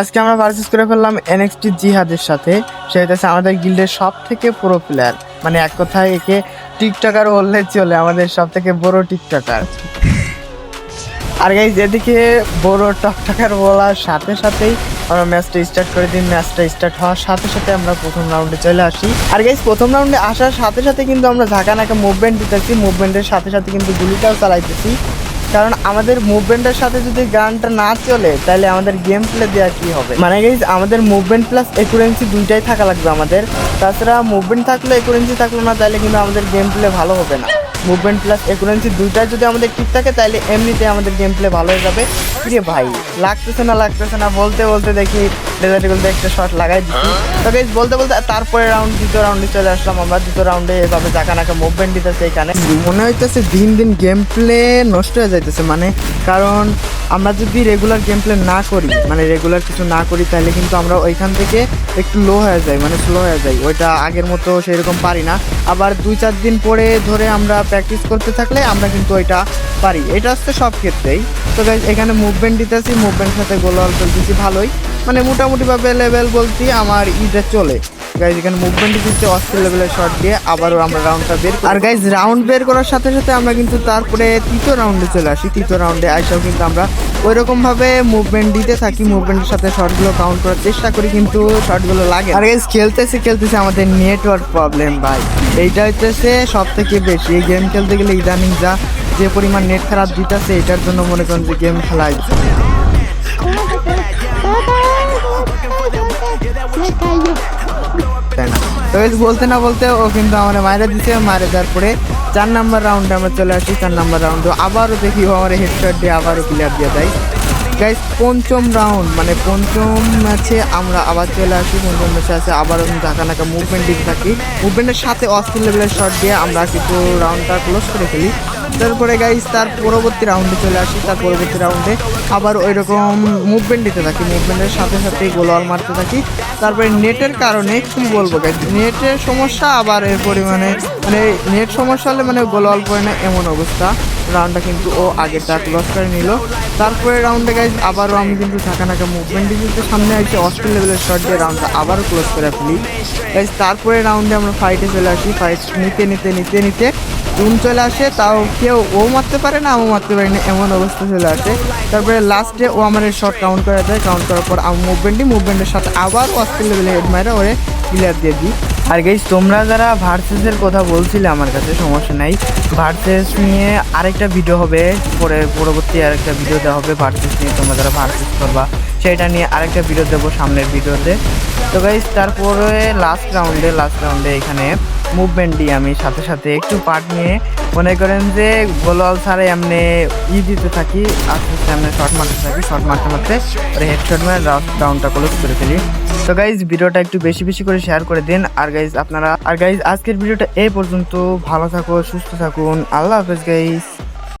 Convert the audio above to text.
আজকে আমরা ভার্সেস করে ফেললাম এনএক্সটি জিহাদের সাথে। সে হচ্ছে আমাদের গিল্ডের সব থেকে পুরো প্লেয়ার মানে এক কথায় একে টিকটকার বললে চলে, আমাদের সব থেকে বড় টিকটকার। আর গাইজ এদিকে বড় টকটকার বলার সাথে সাথেই আমরা ম্যাচটা স্টার্ট করে দিই। ম্যাচটা স্টার্ট হওয়ার সাথে সাথে আমরা প্রথম রাউন্ডে চলে আসি। আর গাইজ প্রথম রাউন্ডে আসার সাথে সাথে কিন্তু আমরা ঝাঁকানাকা মুভমেন্ট দিতেছি। মুভমেন্টের সাথে সাথে কিন্তু গুলিটাও চালাইতেছি। কারণ আমাদের মুভমেন্টের সাথে যদি গানটা না চলে, তাহলে আমাদের গেম প্লে দেওয়া কি হবে? মানে গাইজ আমাদের মুভমেন্ট প্লাস একুরেন্সি দুইটাই থাকা লাগবে আমাদের। তাছাড়া মুভমেন্ট থাকলে একুরেন্সি থাকল না, তাহলে কিন্তু আমাদের গেম প্লে ভালো হবে না। মুভমেন্ট প্লাস একুরেন্সি দুইটাই যদি আমাদের ঠিক থাকে, তাহলে এমনিতে আমাদের গেম প্লে ভালো হয়ে যাবে। রে ভাই, লাগতেছে না লাগতেছে না, বলতে বলতে দেখি ডেজার্ট বলতে একটা শট লাগাই দিচ্ছি। তো গাইজ বলতে বলতে তারপরে রাউন্ড দ্বিতীয় রাউন্ডে চলে আসলাম আমরা। দ্বিতীয় রাউন্ডে এভাবে জাকানাকা মুভমেন্ট দিতেছে এখানে। মনে হইতেছে দিন দিন গেম প্লে নষ্ট হয়ে যাইতেছে মানে কারণ আমরা যদি রেগুলার গেম প্লে না করি মানে রেগুলার কিছু না করি, তাহলে কিন্তু আমরা ওইখান থেকে একটু লো হয়ে যাই মানে স্লো হয়ে যাই। ওইটা আগের মতো সেরকম পারি না। আবার দুই চার দিন পরে ধরে আমরা প্র্যাকটিস করতে থাকলে আমরা কিন্তু ওইটা পারি। এটা হচ্ছে সব ক্ষেত্রেই। তো এখানে মুভমেন্ট দিতেছি মুভমেন্ট সাথে গোল চলতেছি, ভালোই। মানে মোটামুটিভাবে লেভেল বলতে আমার ইটা চলে। গাইজ এখানে মুভমেন্ট দিচ্ছে অস্থির লেভেলের শট দিয়ে আবারও আমরা রাউন্ডটা বের আর গাইজ রাউন্ড বের করার সাথে সাথে আমরা কিন্তু তারপরে তৃতীয় রাউন্ডে চলে আসি। তৃতীয় রাউন্ডে আইসাও কিন্তু আমরা ওই রকম ভাবে মুভমেন্ট দিতে থাকি মুভমেন্টের সাথে শটগুলো কাউন্ট করার চেষ্টা করি, কিন্তু শটগুলো লাগে আর গাইজ খেলতেছে খেলতেছে আমাদের নেটওয়ার্ক প্রবলেম ভাই। এইটা হচ্ছে সব থেকে বেশি। এই গেম খেলতে গেলে ইদানিং যা যে পরিমাণ নেট খারাপ দিতেছে, এটার জন্য মনে করেন যে গেম খেলাই। বলতে না বলতে ও কিন্তু আমার মায়েরা দিতে মারে দেওয়ার পরে চার নাম্বার রাউন্ডে আমরা চলে আসি, চার নাম্বার রাউন্ডে আবারও দেখি ও আমার হেডশট দিয়ে আবারও ক্লিয়ার দিয়ে দেয়। গাইস পঞ্চম রাউন্ড মানে পঞ্চম ম্যাচে আমরা আবার চলে আসি। পঞ্চম ম্যাচে আছে কিন্তু ঢাকা নাকা মুভমেন্ট দিতে থাকি। মুভমেন্টের সাথে অস্থির লেভেলের শট দিয়ে আমরা কিন্তু রাউন্ডটা ক্লোজ করে ফেলি। তারপরে গাইজ তার পরবর্তী রাউন্ডে চলে আসি। তার পরবর্তী রাউন্ডে আবার ওই রকম মুভমেন্ট দিতে থাকি। মুভমেন্টের সাথে সাথে গোলওয়াল মারতে থাকি। তারপরে নেটের কারণে কি বলব গাইস নেটের সমস্যা আবার এর পরিমাণে মানে নেট সমস্যা হলে মানে গোলওয়াল পড়ে না, এমন অবস্থা। রাউন্ডটা কিন্তু ও আগেরটা লস করে নিল। তারপরে রাউন্ডে গাইজ আবারও আমি কিন্তু থাকা নাকা মুভমেন্ট দিতে সামনে আসছি অস্ট্রেল লেভেলের শট দিয়ে রাউন্ডটা আবারও ক্লোজ করে ফেলি। গাইজ তারপরে রাউন্ডে আমরা ফাইটে চলে আসি। ফাইট নিতে নিতে নিতে নিতে রুম চলে আসে, তাও কেউ ও মারতে পারে না, আমিও মারতে পারি না, এমন অবস্থা চলে আসে। তারপরে লাস্টে ও আমার শট কাউন্ট করে দেয় কাউন্ট করার পর আমি মুভমেন্টই মুভমেন্টের সাথে আবার অস্ট্রেল লেভেলে হেড মারে, ওরে ক্লিয়ার দিয়ে দিই। আর গেইস তোমরা যারা ভার্সেসের কথা বলছিলে আমার কাছে, সমস্যা নাই। ভার্সেস নিয়ে আরেকটা ভিডিও হবে, পরে পরবর্তী আরেকটা ভিডিও দেওয়া হবে ভার্সেস নিয়ে, তোমরা যারা ভার্সেস করবা, সেটা নিয়ে আরেকটা ভিডিও দেবো সামনের ভিডিওতে তো গাইস তারপরে লাস্ট রাউন্ডে লাস্ট রাউন্ডে এখানে মুভমেন্ট দিয়ে আমি সাথে সাথে। একটু পার্ট নিয়ে মনে করেন যে গোলওয়াল সারে এমনি ই দিতে থাকি, আস্তে আস্তে এমনি শর্ট মারতে থাকি শর্ট মারতে মারতে পরে হেডশট মারে ডাউনটা ক্লোজ করে ফেলি। তো গাইজ ভিডিওটা একটু বেশি বেশি করে শেয়ার করে দিন। আর গাইজ আপনারা, আর গাইজ আজকের ভিডিওটা এই পর্যন্ত ভালো থাকুন, সুস্থ থাকুন। আল্লাহ হাফেজ গাইজ